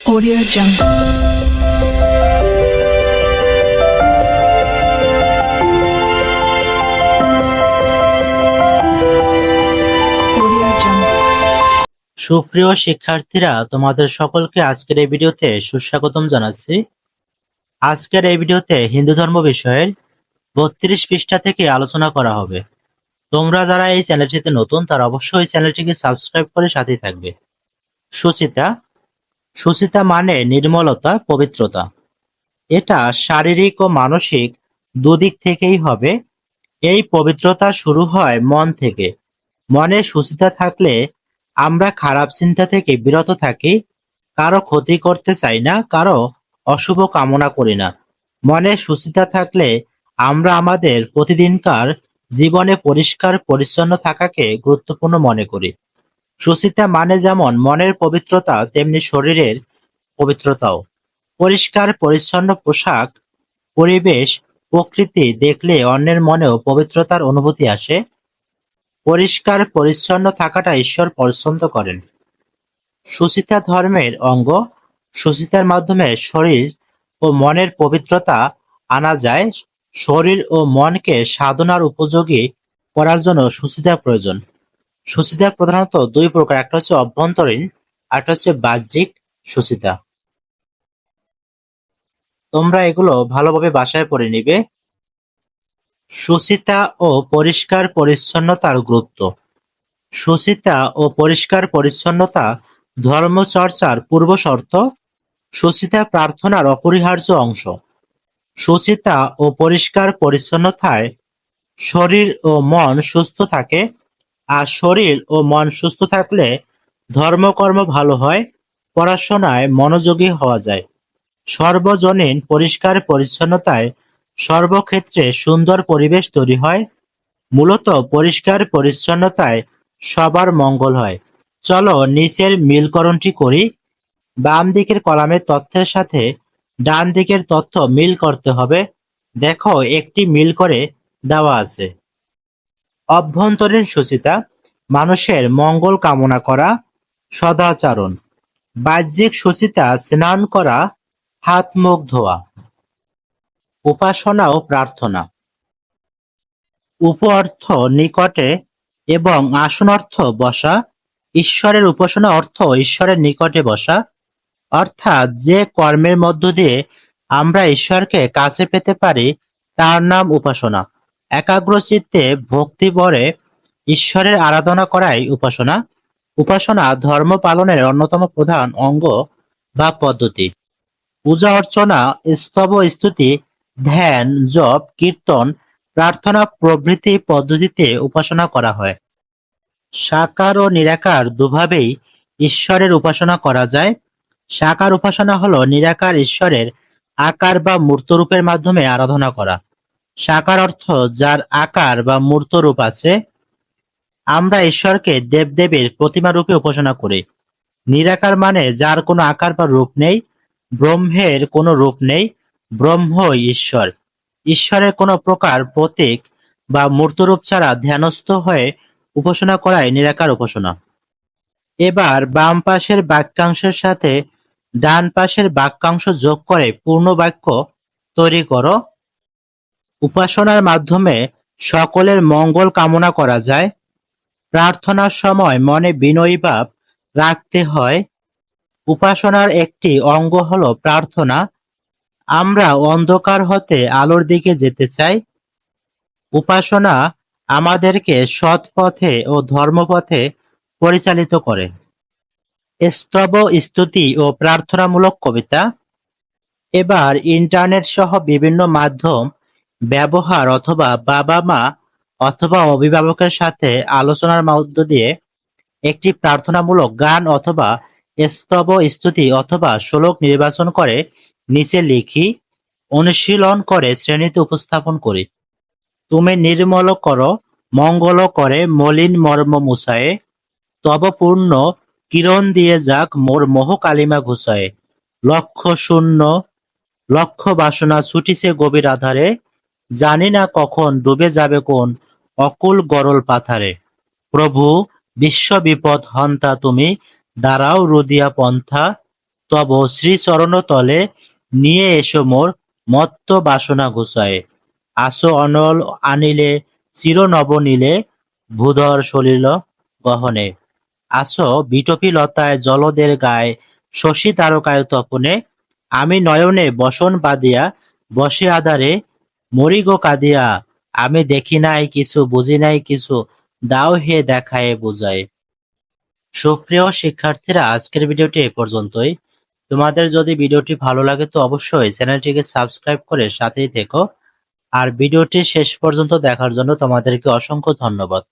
Audio Jungle. সুপ্রিয় শিক্ষার্থীরা, তোমাদের সকলকে আজকের এই ভিডিওতে সুস্বাগতম জানাচ্ছি। আজকের এই ভিডিওতে হিন্দু ধর্ম বিষয়ের বত্রিশ পৃষ্ঠা থেকে আলোচনা করা হবে। তোমরা যারা এই চ্যানেলটিতে নতুন, তারা অবশ্যই চ্যানেলটিকে সাবস্ক্রাইব করে সাথেই থাকবে। সুচিতা সুচিতা মানে নির্মলতা, পবিত্রতা। এটা শারীরিক ও মানসিক দুদিক থেকেই হবে। এই পবিত্রতা শুরু হয় মন থেকে। মনে সুচিতা থাকলে আমরা খারাপ চিন্তা থেকে বিরত থাকি, কারও ক্ষতি করতে চাই না, কারও অশুভ কামনা করি না। মনে সুচিতা থাকলে আমরা আমাদের প্রতিদিনকার জীবনে পরিষ্কার, পরিচ্ছন্ন থাকাকে গুরুত্বপূর্ণ মনে করি। সুচিতা মানে যেমন মনের পবিত্রতা, তেমনি শরীরের পবিত্রতাও। পরিষ্কার, পরিচ্ছন্ন পোশাক, পরিবেশ, প্রকৃতি দেখলে অন্যের মনেও পবিত্রতার অনুভূতি আসে। পরিষ্কার, পরিচ্ছন্ন থাকাটা ঈশ্বর পছন্দ করেন। সুচিতা ধর্মের অঙ্গ। সুচিতার মাধ্যমে শরীর ও মনের পবিত্রতা আনা যায়। শরীর ও মনকে সাধনার উপযোগী করার জন্য সুচিতা প্রয়োজন। সুচিতা প্রধানত দুই প্রকার, একটা হচ্ছে অভ্যন্তরীণ আর একটা হচ্ছে বাহ্যিক সুচিতা। তোমরা এগুলো ভালোভাবে বাসায় পড়ে নিবে। সুচিতা ও পরিষ্কার পরিচ্ছন্নতার গুরুত্ব। সুচিতা ও পরিষ্কার পরিচ্ছন্নতা ধর্মচর্চার পূর্বশর্ত সুচিতা প্রার্থনার অপরিহার্য অংশ। সুচিতা ও পরিষ্কার পরিচ্ছন্নতায় শরীর ও মন সুস্থ থাকে। আর শরীর ও মন সুস্থ থাকলে ধর্মকর্ম ভালো হয়, পড়াশোনায় মনোযোগী হওয়া যায়। সর্বজনীন পরিষ্কার পরিচ্ছন্নতায় সর্বক্ষেত্রে সুন্দর পরিবেশ তৈরি হয়। মূলত পরিষ্কার পরিচ্ছন্নতায় সবার মঙ্গল হয়। চলো নিচের মিলকরণটি করি। বাম দিকের কলামের তথ্যের সাথে ডান দিকের তথ্য মিল করতে হবে। দেখো একটি মিল করে দেওয়া আছে। অভ্যন্তরীণ সুচিতা, মানুষের মঙ্গল কামনা করা, সদাচরণ। বাহ্যিক সুচিতা স্নান করা, হাত মুখ ধোয়া। উপাসনা ও প্রার্থনা। উপঅর্থ নিকটে এবং আসন অর্থ বসা, ঈশ্বরের উপাসনা অর্থ ঈশ্বরের নিকটে বসা। অর্থাৎ যে কর্মের মধ্য দিয়ে আমরা ঈশ্বরকে কাছে পেতে পারি, তার নাম উপাসনা। একাগ্র চিত্তে ভক্তি ভরে ঈশ্বরের আরাধনা করাই উপাসনা। উপাসনা ধর্ম পালনের অন্যতম প্রধান অঙ্গ বা পদ্ধতি। পূজা অর্চনা, স্তব স্তুতি, ধ্যান, জপ, কীর্তন, প্রার্থনা প্রভৃতি পদ্ধতিতে উপাসনা করা হয়। সাকার ও নিরাকার দুভাবেই ঈশ্বরের উপাসনা করা যায়। সাকার উপাসনা হলো নিরাকার ঈশ্বরের আকার বা মূর্তরূপের মাধ্যমে আরাধনা করা। সাকার অর্থ যার আকার বা মূর্ত রূপ আছে, আমরা ঈশ্বরকে দেবদেবীর প্রতিমা রূপে উপাসনা করি। নিরাকার মানে যার কোনো আকার বা রূপ নেই, ব্রহ্মের কোনো রূপ নেই ব্রহ্মই ঈশ্বর। ঈশ্বরের কোনো প্রকার প্রতীক বা মূর্তরূপ ছাড়া ধ্যানস্থ হয়ে উপাসনা করাই নিরাকার উপাসনা। এবার বাম পাশের বাক্যাংশের সাথে ডান পাশের বাক্যাংশ যোগ করে পূর্ণ বাক্য তৈরি করো। উপাসনার মাধ্যমে সকলের মঙ্গল কামনা করা যায়। প্রার্থনার সময় মনে বিনয়ী ভাব রাখতে হয়। উপাসনার একটি অঙ্গ হলো প্রার্থনা। আমরা অন্ধকার হতে আলোর দিকে যেতে চাই। উপাসনা আমাদেরকে সৎ পথে ও ধর্মপথে পরিচালিত করে। স্তব, স্তুতি ও প্রার্থনামূলক কবিতা। এবার ইন্টারনেট সহ বিভিন্ন মাধ্যম ব্যবহার অথবা বাবা মা অথবা অভিভাবকের সাথে আলোচনার মধ্য দিয়ে একটি প্রার্থনামূলক গান অথবা স্তব স্তুতি অথবা শ্লোক নির্বাচন করে, নিচে লিখি, অনুশীলন করে, শ্রেণীতে উপস্থাপন করি। তুমি নির্মল কর, মঙ্গল করে, মলিন মর্ম মুছায়ে, তব পূর্ণ, কিরণ দিয়ে যাক মোর মোহ কালিমা ঘুষায়ে লক্ষ শূন্য লক্ষ বাসনা ছুটিছে গভীর আধারে জানি না কখন ডুবে যাবে কোন অকুল গরল পাথারে। প্রভু, বিশ্ব বিপদ হন্তা তুমি, দাঁড়াও রুদিয়া পন্থা, তব শ্রীচরণ তলে নিয়ে এসো মোর মত্ত বাসনা গুছায়। আসো অনল আনিলে, চির নব নীলে, ভূধর সলিল গহনে। আসো বিটপি লতায় জলদের গায়ে, শশী তারকায় তপনে। আমি নয়নে বসন বাদিয়া বসে আধারে মরি গো কাঁদিয়া, আমি দেখি নাই কিছু, বুঝি নাই কিছু, দাও হে দেখায় বুঝায়। সুপ্রিয় শিক্ষার্থীরা, আজকের ভিডিওটি এ পর্যন্তই। তোমাদের যদি ভিডিওটি ভালো লাগে তো অবশ্যই চ্যানেলটিকে সাবস্ক্রাইব করে সাথেই থেকো। আর ভিডিওটি শেষ পর্যন্ত দেখার জন্য তোমাদেরকে অসংখ্য ধন্যবাদ।